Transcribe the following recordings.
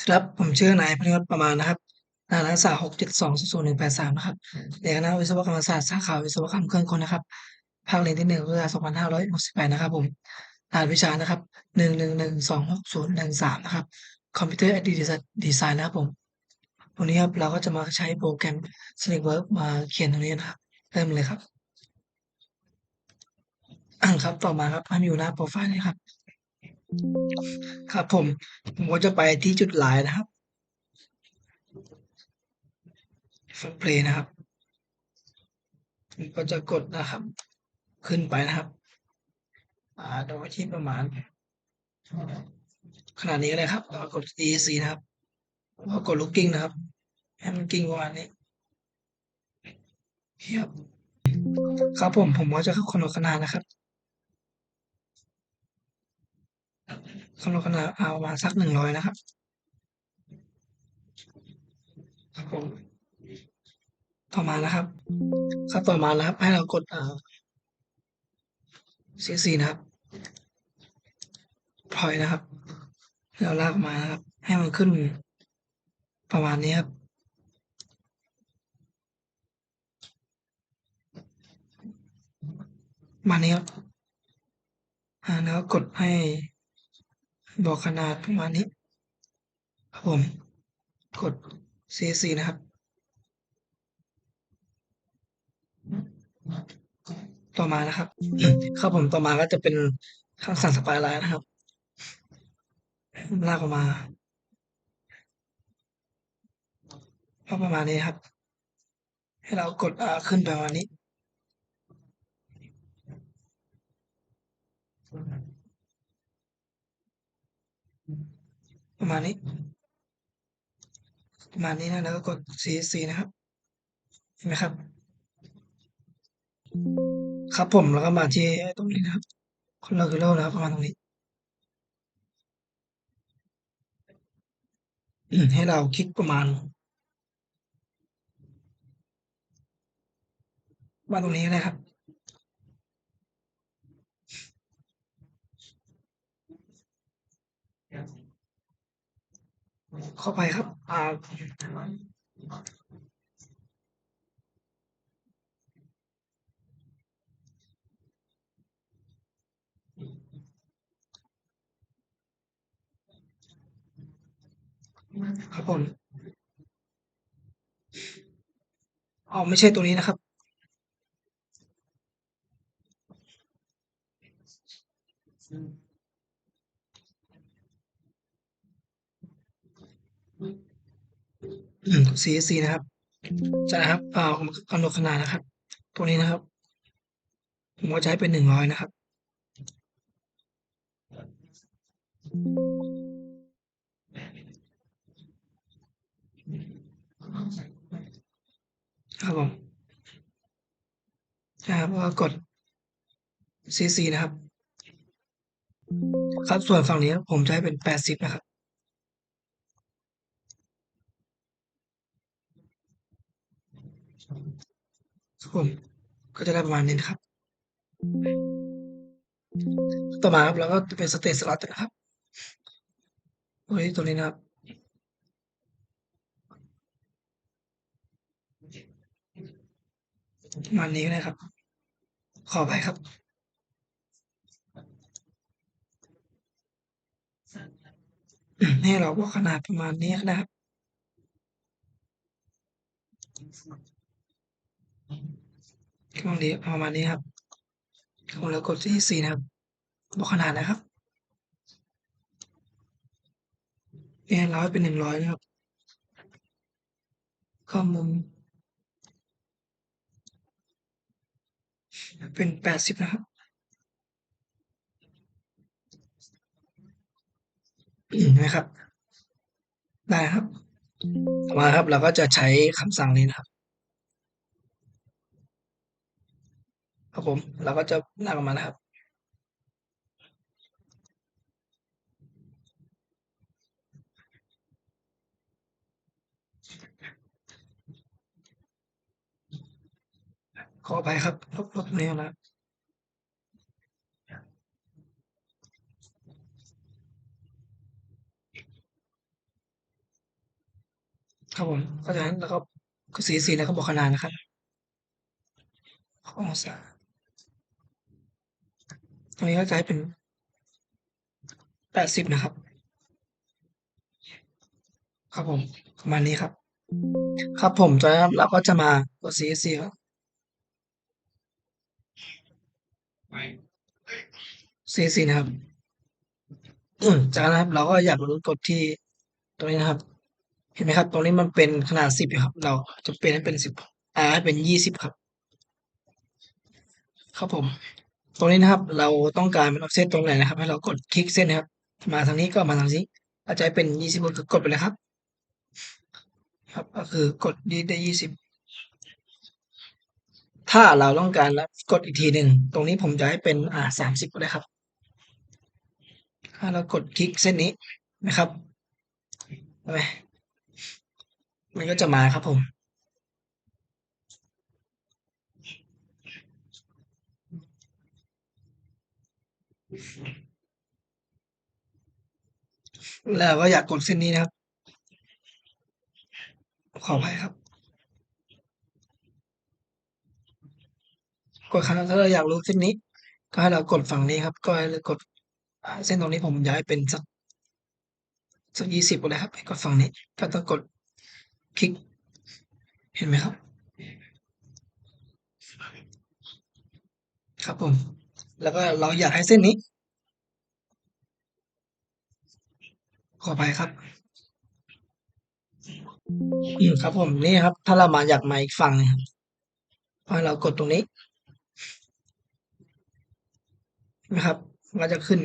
สวัสดีครับผมชื่อนายพนิวัฒน์ประมาณนะครับรหัสนักศึกษา672000183นะครับเรียนคณะวิศวกรรมศาสตร์สาขาวิศวกรรมเครื่องกลนะครับ ภาคเรียนที่1พุทธศักราช2568นะครับผมรหัสวิชานะครับ111260113นะครับ Computer Aided Design นะครับผมวันนี้ครับเราก็จะมาใช้โปรแกรม SolidWorks มาเขียนตรงนี้นะครับ เริ่มเลยครับครับต่อมาครับให้มาอยู่หน้าโปรไฟล์นี้ครับ ครับผม ผมก็จะไปที่จุดไลน์นะครับ Front Play นะครับก็จะกดนะครับ ขึ้นไปนะครับ อ่าโดยที่ประมาณ ขนาดนี้ก็ได้ครับแล้วกด E C นะครับแล้วกด Looking นะครับให้มันกิ้งประมาณนี้ครับครับผมผมก็จะกำหนดขนาดนะครับ กำหนดขนาดเอาประมาณสัก100นะครับครับผมต่อมานะครับครับต่อมานะครับ ให้เรากดอ่า CSC นะครับ Point นะครับเราลากมานะครับ ให้มันขึ้นประมาณนี้ครับมานี้ครับอ่าแล้วก็กดให้ บอกขนาดประมาณนี้ครับผม กด CSC นะครับ ต่อมานะครับ ครับผมต่อมาก็จะเป็นคำสั่ง Spline นะครับ ลากออกมาก็ประมาณนี้ครับ ให้เรากดอ่าขึ้นประมาณนี้ ประมาณนี้ ประมาณนี้นะแล้วก็กด CSC นะครับเห็นไหมครับ ครับผมแล้วก็มาที่ตรงนี้นะครับ Color นะครับประมาณตรงนี้ ให้เราคลิกประมาณมาตรงนี้ก็ได้ครับ เข้าไปครับ อ่าครับผมอ้าวไม่ใช่ตัวนี้นะครับ อืม CSC นะครับจะนะครับอ่ากำหนดขนาดนะครับ ตัวนี้นะครับ ผมก็จะให้เป็น100นะครับ ครับผมนะครับก็กด C C นะครับ ครับส่วนฝั่งนี้ผมจะให้เป็น80นะครับ ครับผมก็จะได้ประมาณนี้นะครับ ต่อมาครับเราก็จะเป็น State Slot นะครับตัวนี้ตัวนี้นะครับประมาณนี้ก็ได้ครับ ขออภัยครับให้เราบอกขนาดประมาณนี้นะครับ ตรงนี้ประมาณนี้ครับผมแล้วกด CSC นะครับ บอกขนาดนะครับเนี่ยเราให้เป็น100นะครับก็มุม เป็น80นะครับเห็นไหมครับ ได้ครับ มาครับเราก็จะใช้คำสั่งนี้นะครับ ครับผมเราก็จะลากออกมานะครับ ขออภัยครับลบลบตรงนี้ออกนะครับครับผมเพราะฉะนั้นเราก็กด CSC แล้วก็บอกขนาดนะครับของศา ตรงนี้ก็จะให้เป็น80นะครับ ครับผมประมาณนี้ครับ ครับผมจากนั้เราก็จะมากด CSC ครับ CSC นะครับจากนั้นครับเราก็อยากรู้กดที่ตรงนี้นะครับ เห็นไหมครับ ตรงนี้มันเป็นขนาด10อยู่ครับ เราจะเปลี่ยนให้เป็น10อ่าให้เป็น20ครับ ครับผม ตรงนี้นะครับ เราต้องการเป็น offset ตรงไหนนะครับ ให้เรากดคลิกเส้นนะครับ มาทางนี้ก็มาทางนี้ถ้าจะเป็น20ก็คือกดไปเลยครับ ครับ ก็คือกดนี้ได้20ถ้าเราต้องการแล้วกดอีกทีหนึ่งตรงนี้ผมจะให้เป็นอ่า30ก็ได้ครับ ถ้าเรากดคลิกเส้นนี้นะครับไหมมันก็จะมาครับผม แล้วเราก็อยากกดเส้นนี้นะครับ ขออภัยครับ กดครั้งถ้าเราอยากรู้เส้นนี้ ก็ให้เรากดฝั่งนี้ครับ ก็ให้เรากดเส้นตรงนี้ผมอยากให้เป็นสักสัก20ก็ได้ครับให้กดฝั่งนี้ ก็ต้องกดคลิก เห็นไหมครับ?ครับผม แล้วก็เราอยากให้เส้นนี้ ขออภัยครับอืมครับ ผมนี่ครับ ถ้าเรามาอยากมาอีกฝั่งนึ่งครับก็ให้เรากดตรงนี้นะครับมันก็จะขึ้น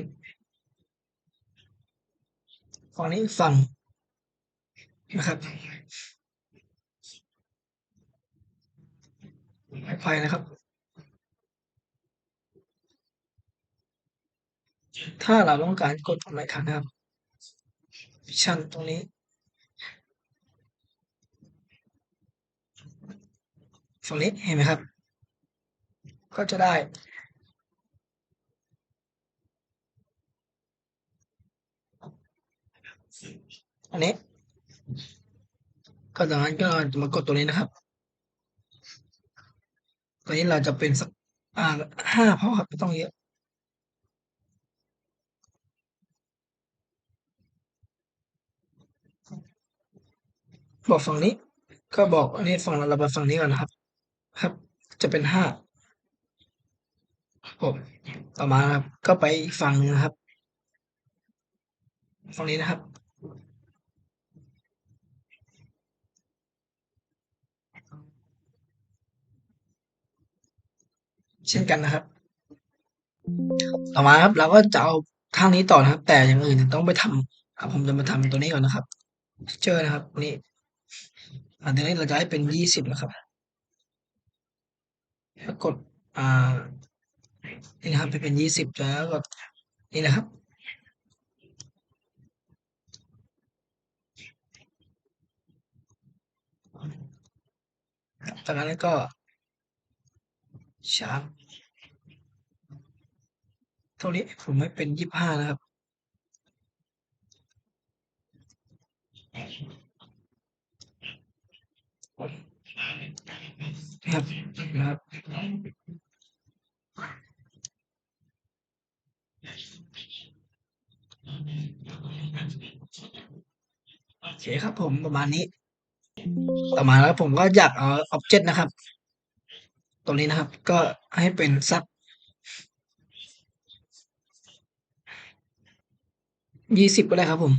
ฝั่งนี้ฝั่งนะครับขออภัยนะครับ ถ้าเราต้องการกดตรงไหนครับนะครับ Option ตรงนี้ ฝั่งนี้เห็นไหมครับ?ก็จะได้อันนี้ ก็จากนั้นก็จะมากดตรงนี้นะครับ ตัวนี้เราจะเป็นสักอ่า5พอครับไม่ต้องเยอะ บอกฝั่งนี้ ก็บอกอันนี้ฝั่งเรามาฝั่งนี้ก่อนนะครับ ครับ จะเป็น5ครับผมต่อมาครับ ก็ไปอีกฝั่งหนึ่งนะครับ ฝั่งนี้นะครับ เช่นกันนะครับ ต่อมาครับ เราก็จะเอาข้างนี้ต่อนะครับ แต่อย่างอื่นต้องไปทำผมจะมาทำตัวนี้ก่อนนะครับ Texture นะครับนี่ อ่าตรงนี้เราจะให้เป็น20นะครับแล้วกดอ่านี่นะครับให้เป็น20แล้วก็นี่นะครับ จากนั้นก็ Sharp เท่านี้ผมให้เป็น25นะครับ ครับครับโอเคครับผมประมาณนี้ ต่อมาแล้วผมก็อยากเอาอ็อบเจกต์นะครับ ตรงนี้นะครับก็ให้เป็นสัก20ก็ได้ครับผม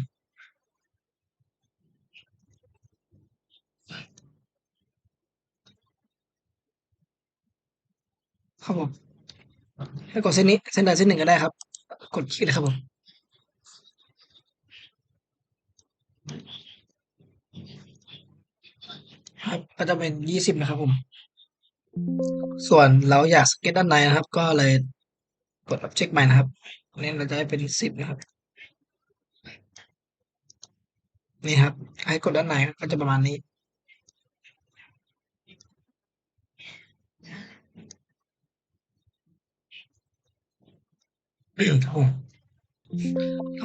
ครับผมให้กดเส้นนี้เส้นใดเส้นหนึ่งก็ได้ครับ กดคลิกเลยครับผมครับก็จะเป็น20นะครับผม ส่วนเราอยากสเกตด้านในนะครับ ก็เลยกดอ็อบเจกต์ใหม่นะครับอันนี้เราจะให้เป็น10นะครับ นี่ครับ ให้กดด้านในก็จะประมาณนี้ ครับผ ม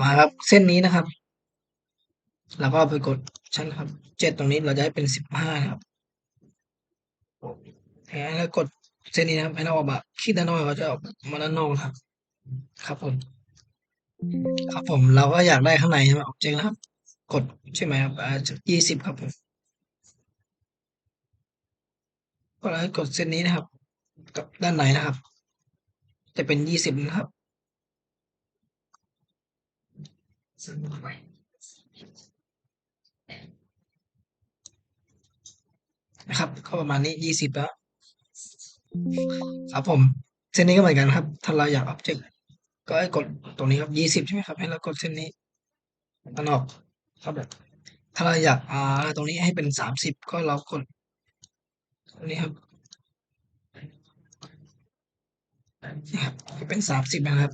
มาครับ เส้นนี้นะครับเราก็ไปกดใช่นครับ7ตรงนี้เราจะให้เป็น15นะครับแล้เรากดเส้นนี้นะครับให้เราออกมาคลิกด้านนอกก็จะออกมาด้านนอกครับ ครับผม ครับผมเราก็อยากได้ข้างในใช่ไหมออบเจกต์นะครับ กดใช่ไหมครับอ่า20ครับผมก็แล้วกดเส้นนี้นะครับ กับด้านในนะครับ จะเป็น20นะครับ นะครับ ก็ประมาณนี้20แล้ว ครับผม เส้นนี้ก็เหมือนกันครับ ถ้าเราอยากออบเจกต์ก็ให้กดตรงนี้ครับ20ใช่ไหมครับ ให้เรากดเส้นนี้มันออกครับถ้าเราอยากอ่าตรงนี้ให้เป็น30ก็เรากดตรงนี้ครับนี่ครับเป็น30นะครับ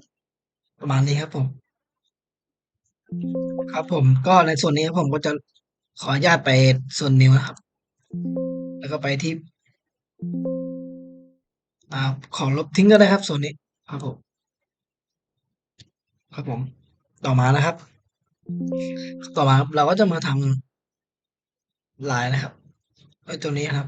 ประมาณนี้ครับผม ครับผมก็ในส่วนนี้ผมก็จะขออนุญาตไปส่วนนิ้วนะครับ แล้วก็ไปที่อ่าขอลบทิ้งก็ได้ครับ ส่วนนี้ครับผมครับผม ต่อมานะครับ ต่อมาครับเราก็จะมาทำลายนะครับไอ้ตัวนี้ครับ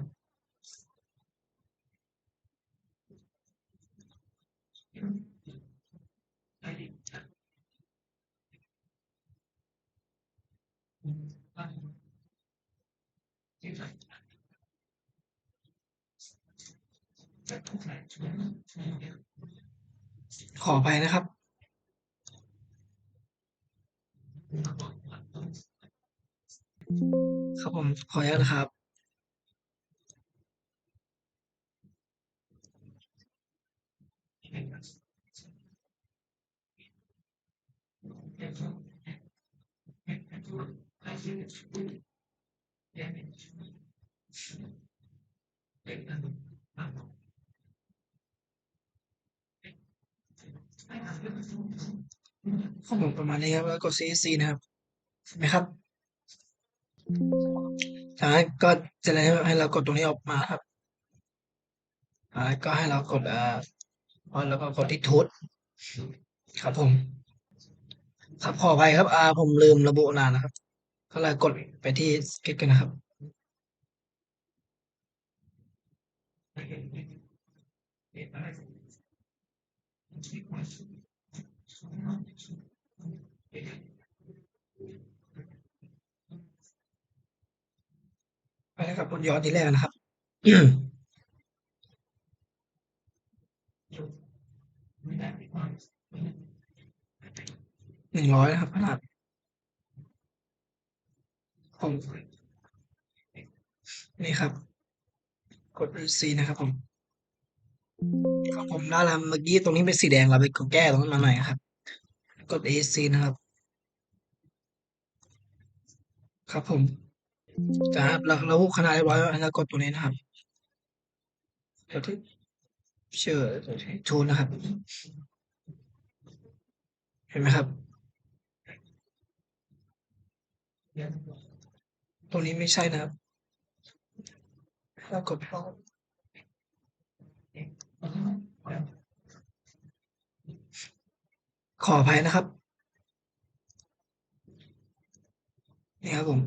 ขออภัยนะครับ ครับผมขออนุญาตนะครับ ของผมประมาณนี้ครับแล้วกด CSC นะครับเห็นไหมครับจากนั้นก็เสร็จแล้วให้เรากดตรงนี้ออกมาครับอ่าก็ให้เรากดอ่าแล้วก็กดที่ Tool ครับผม ครับขออภัยครับ อ่า ผมลืมระบุนานนะครับ ก็เลยกดไปที่ Sketch กันนะครับ ไปนะครับกดย้อนที่แรกนะครับ100นะครับขนาด ผม นี่ครับ กด EC นะครับผมครับผมแล้วเราเมื่อกี้ตรงนี้เป็นสีแดงเราไปกดแก้ตรงนั้นมาหน่อยครับ กด EC นะครับ ครับผมจากนั้นเราเราระบุขนาดเรียบร้อยแล้วกดตัวนี้นะครับกดที่ Share Tool นะครับ เห็นไหมครับตรงนี้ไม่ใช่นะครับ เรากดเข้าขออภัยนะครับ นี่ครับผม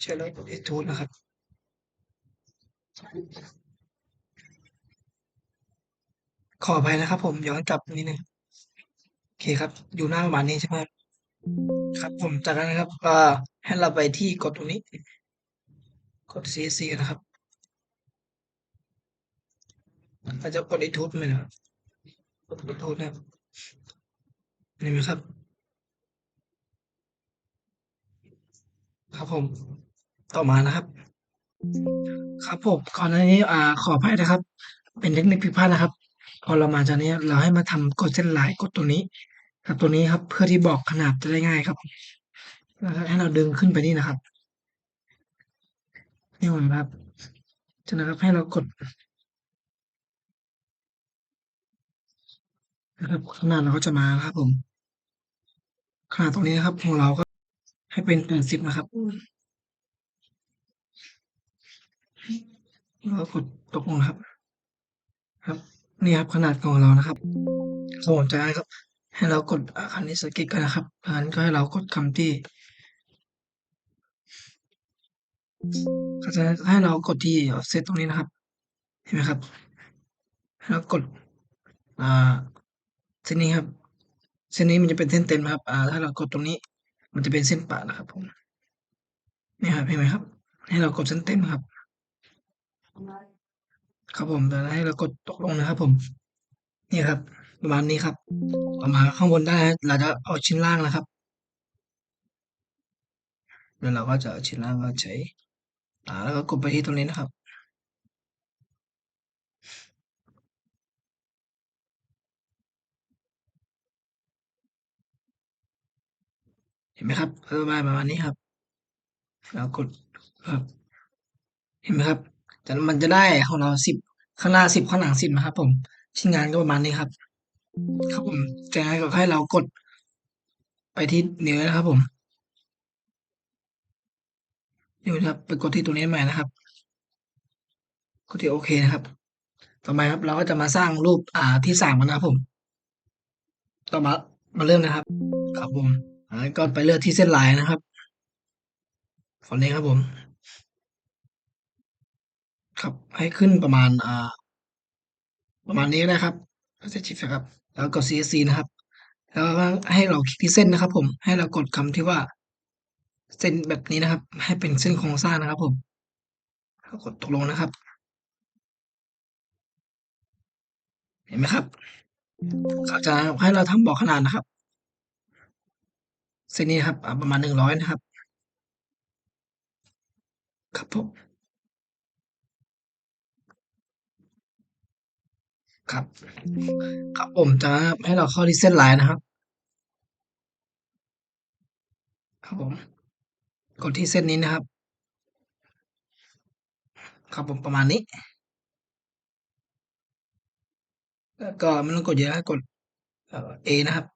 เชิญเลยกดที่ Tool นะครับขออภัยนะครับผมย้อนกลับนิดนึงโอเคครับ อยู่หน้าประมาณนี้ใช่ไหม ครับผมจากนั้นนะครับก็ให้เราไปที่กดตรงนี้ กด CSC นะครับเราจะกดที่ Tool เลยนะครับกดที่ Tool นะครับเห็นไหมครับ ครับผมต่อมานะครับ ครับผมก่อนหน้านี้อ่าขออภัยนะครับ เป็นเทคนิคผิดพลาดนะครับ พอเรามาจากนี้เราให้มาทำกดเส้นลายกดตัวนี้ ครับตัวนี้ครับเพื่อที่บอกขนาดจะได้ง่ายครับแล้วก็ให้เราดึงขึ้นไปนี่นะครับนี่ผมครับจากนั้นครับให้เรากดนะครับขนาดเราก็จะมาครับ ผมขนาดตรงนี้นะครับของเราก็ให้เป็น80นะครับแล้วกดตกลงครับ ครับ นี่ครับขนาดของเรานะครับครับผมจครับ ให้เรากดอ่าคำนี้สกิปกันนะครับจากนั้นก็ให้เรากดคำที่ก็จะให้เรากดที่ offset ตรงนี้นะครับ เห็นไหมครับ ให้เรากดอ่าเส้นนี้ครับ เส้นนี้มันจะเป็นเส้นเต็มครับ อ่า ถ้าเรากดตรงนี้ มันจะเป็นเส้นปะนะครับผมนี่ครับเห็นไหมครับ ให้เรากดเส้นเต็มครับ ครับผมจากนั้นให้เรากดตกลงนะครับผม นี่ครับ ประมาณนี้ครับต่อมาข้างบนได้เราจะเอาชิ้นล่างนะครับ แล้วเราก็จะเอาชิ้นล่างมาใช้อ่าแล้วก็กดไปที่ตรงนี้นะครับ เห็นไหมครับก็จะได้ประมาณนี้ครับแล้วกดครับ เห็นไหมครับแต่มันจะได้ของเรา10ข้างหน้า10ข้างหลัง10นะครับ ผมชิ้นงานก็ประมาณนี้ครับ ครับผม จากนั้นก็ให้เรากดไปที่นิ้วนะครับผม นิ้วนะครับ ไปกดที่ตรงนี้ใหม่นะครับ กดที่โอเคนะครับ ต่อไปครับ เราก็จะมาสร้างรูปอ่าที่3กันนะครับผม ต่อมามาเริ่มนะครับ ครับผมจาก็ไปเลือกที่เส้นลายนะครับฝั่งนี้ครับผม ครับให้ขึ้นประมาณอ่าประมาณนี้ก็ได้ครับ Set Shift นะครับ แล้วกด CSC นะครับ แล้วก็ให้เราคลิกที่เส้นนะครับ ผม ให้เรากดคำที่ว่า เส้นแบบนี้นะครับ ให้เป็นเส้นโครงสร้างนะครับ ผมกดตกลงนะครับ เห็นไหมครับครับจากนั้นให้เราทำบอกขนาดนะครับ เส้นนี้ครับประมาณ100นะครับ ครับผม ครับ ครับผมจากนั้นครับให้เราเข้าที่เส้นลายนะครับ ครับผม กดที่เส้นนี้นะครับ ครับผมประมาณนี้ แล้วก็ไม่ต้องกดเยอะกดเอนะครับ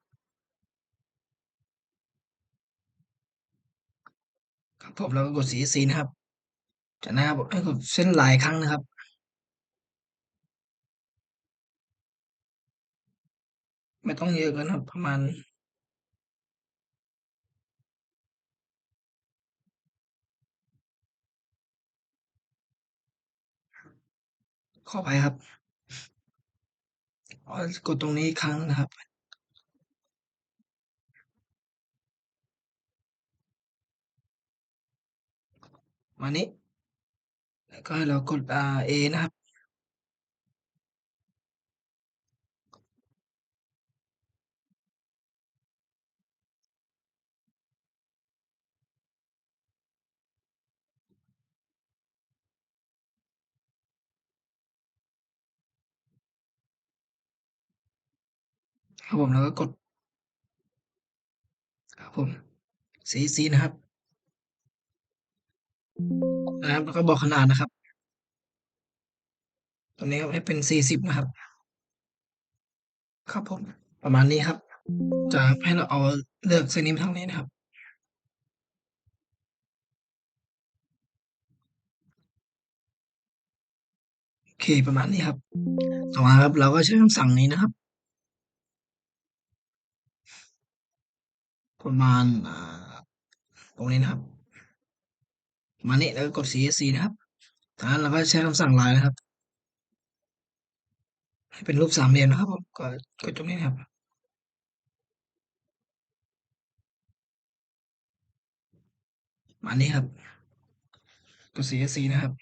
ครับผมแล้วก็กด CSC นะครับ จากนั้นครับให้กดเส้นลายครั้งนะครับ ไม่ต้องเยอะกินครับ ประมาณขออภัยครับกดตรงนี้อีกครั้งนะครับ มานี้ แล้วก็เรากดอ่า A นะครับ ครับผมแล้วก็กด ครับผม CSC นะครับนะครับแล้วก็บอกขนาดนะครับ ตรงนี้ครับให้เป็น40นะครับ ครับผม ประมาณนี้ครับจากให้เราเอาเลือกเส้นนี้มทางนี้นะครับโอเคประมาณนี้ครับ ต่อมาครับ เราก็ใช้คำสั่งนี้นะครับ ประมาณอ่าตรงนี้นะครับ มานี้แล้วก็กด CSC นะครับจากนั้นเราก็ใช้คำสั่งลายนะครับ ให้เป็นรูปสามเหลี่ยมนะครับผมก็กดตรงนี้นะครับมานี้ครับกด CSC นะครับ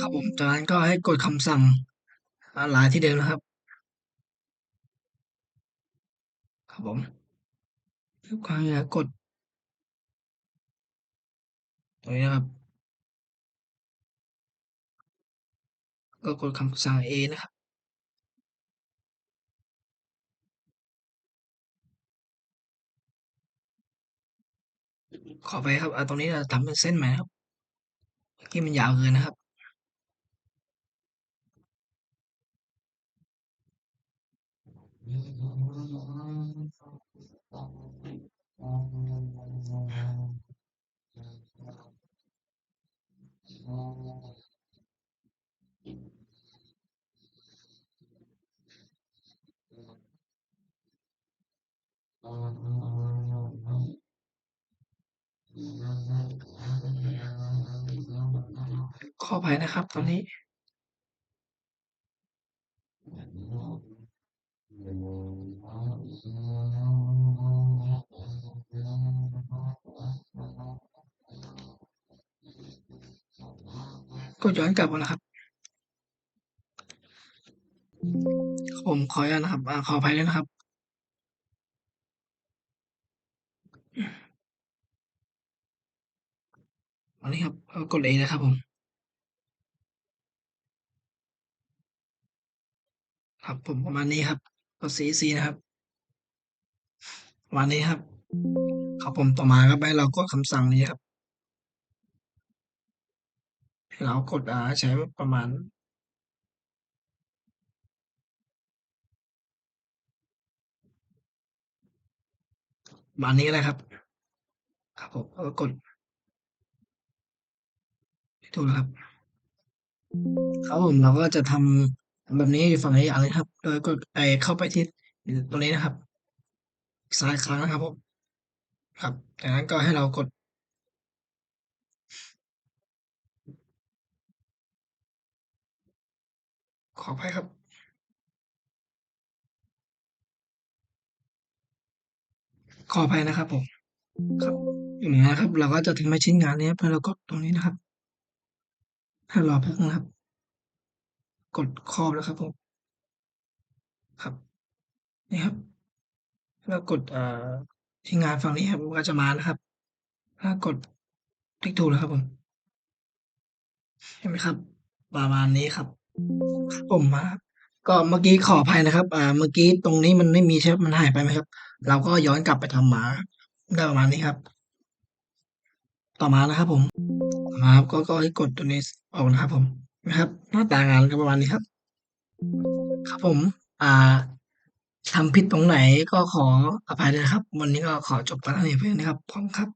ครับผมจากนั้นก็ให้กดคำสั่งลายที่เดิมนะครับ ครับผมปึ๊บก็ให้กด ตรงนี้นะครับ ก็กดคำสั่ง A นะครับขออภัยครับอ่าตรงนี้เราทำเป็นเส้นใหม่ครับเมื่อกี้มันยาวเกินนะครับ ขออภัยนะครับ ตอนนี้ กดย้อนกลับก่อนนะครับ ผมขออนุญาตนะครับอาขออภัยด้วยนะครับ อันนี้ครับก็กด A นะครับผม ครับผมประมาณนี้ครับกด CEC นะครับประมาณนี้ครับครับผมต่อมาครับให้เรากดคำสั่งนี้ครับ เรากดอ่าใช้ประมาณมานี้ก็ได้ครับ ครับผมก็กดถูกแล้วครับ ครับผมเราก็จะทำแบบนี้อยู่ฝั่งละอย่างเลยครับ โดยกดไอเข้าไปที่ตรงนี้นะครับซ้ายครั้งนะครับผมครับจากนั้นก็ให้เรากด ขออภัยครับ ขออภัยนะครับผม ครับอย่างเงี้ยครับ เราก็จะทำให้ชิ้นงานนี้ครับให้เรากดตรงนี้นะครับให้รอแป๊บหนึ่งนะครับ กดครอบแล้วครับผม ครับ นี่ครับแล้วกดเอ่าที่งานฝั่งนี้ครับมันก็จะมานะครับ ถ้ากดติ๊กถูกแล้วครับผมเห็นไหมครับ ประมาณนี้ครับ ครับผมมาก็เมื่อกี้ขออภัยนะครับ อ่า เมื่อกี้ตรงนี้มันไม่มี ใช่ มันหายไปไหมครับ เราก็ย้อนกลับไปทำมา ได้ประมาณนี้ครับ ต่อมานะครับผมอมาครับ ก็ ก็ให้กดตัวนี้ ส ออกนะครับผม นะครับ หน้าตางานก็ประมาณนี้ครับ ครับผม อ่า ทำผิดตรงไหนก็ขออภัยด้วยนะครับ วันนี้ก็ขอจบแต่เพียงเท่านี้ครับ ขอบคุณครับ